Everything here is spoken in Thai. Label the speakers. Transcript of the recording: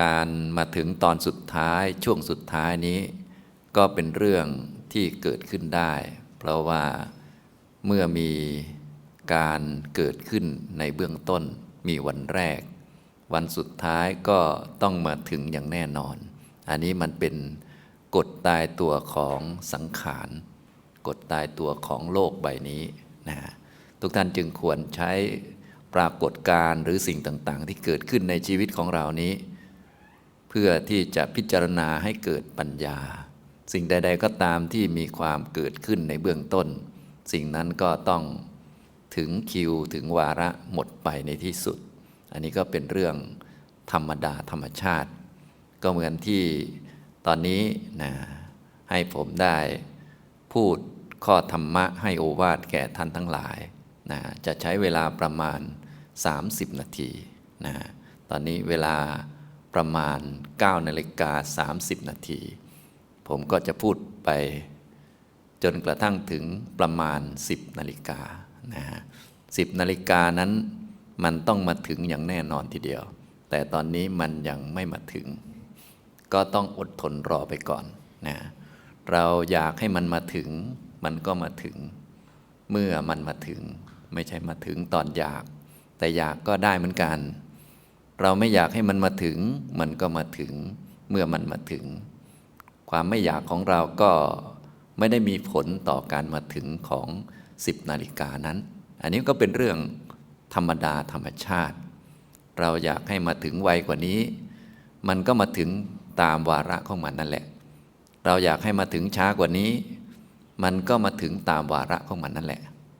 Speaker 1: การมาถึงตอนสุดท้ายช่วงสุดท้ายนี้ ก็เป็นเรื่องที่เกิดขึ้นได้ เพราะว่าเมื่อมีการเกิดขึ้นในเบื้องต้นมีวันแรก วันสุดท้ายก็ต้องมาถึงอย่างแน่นอน อันนี้มันเป็นกฎตายตัวของสังขารกฎตายตัวของโลกใบนี้นะทุกท่านจึงควรใช้ปรากฏการณ์หรือสิ่งต่างๆ ที่เกิดขึ้นในชีวิตของเรานี้ พื่อที่จะพิจารณาให้เกิดปัญญา สิ่งใด ๆ ก็ตามที่มีความเกิดขึ้นในเบื้องต้น สิ่งนั้นก็ต้องถึงคิวถึงวาระหมดไปในที่สุด อันนี้ก็เป็นเรื่องธรรมดาธรรมชาติ ก็เหมือนที่ตอนนี้นะให้ผมได้พูดข้อธรรมะให้โอวาทแก่ท่านทั้งหลายนะจะใช้เวลาประมาณ 30 นาทีนะตอนนี้เวลา ประมาณ9นาฬิกา30 นาที ผมก็จะพูดไปจนกระทั่งถึงประมาณ 10 นาฬิกานะฮะ10นาฬิกานั้นมันต้องมาถึงอย่างแน่นอนทีเดียว แต่ตอนนี้มันยังไม่มาถึง ก็ต้องอดทนรอไปก่อนนะเราอยากให้มันมาถึง มันก็มาถึง เมื่อมันมาถึง ไม่ใช่มาถึงตอนอยาก แต่อยากก็ได้เหมือนกัน เราไม่อยากให้มันมาถึง มันก็มาถึง เมื่อมันมาถึง ความไม่อยากของเราก็ไม่ได้มีผลต่อการมาถึงของ 10 นาฬิกานั้น อันนี้ก็เป็นเรื่องธรรมดาธรรมชาติ เราอยากให้มาถึงไวกว่านี้ มันก็มาถึงตามวาระของมันนั่นแหละ เราอยากให้มาถึงช้ากว่านี้ มันก็มาถึงตามวาระของมันนั่นแหละ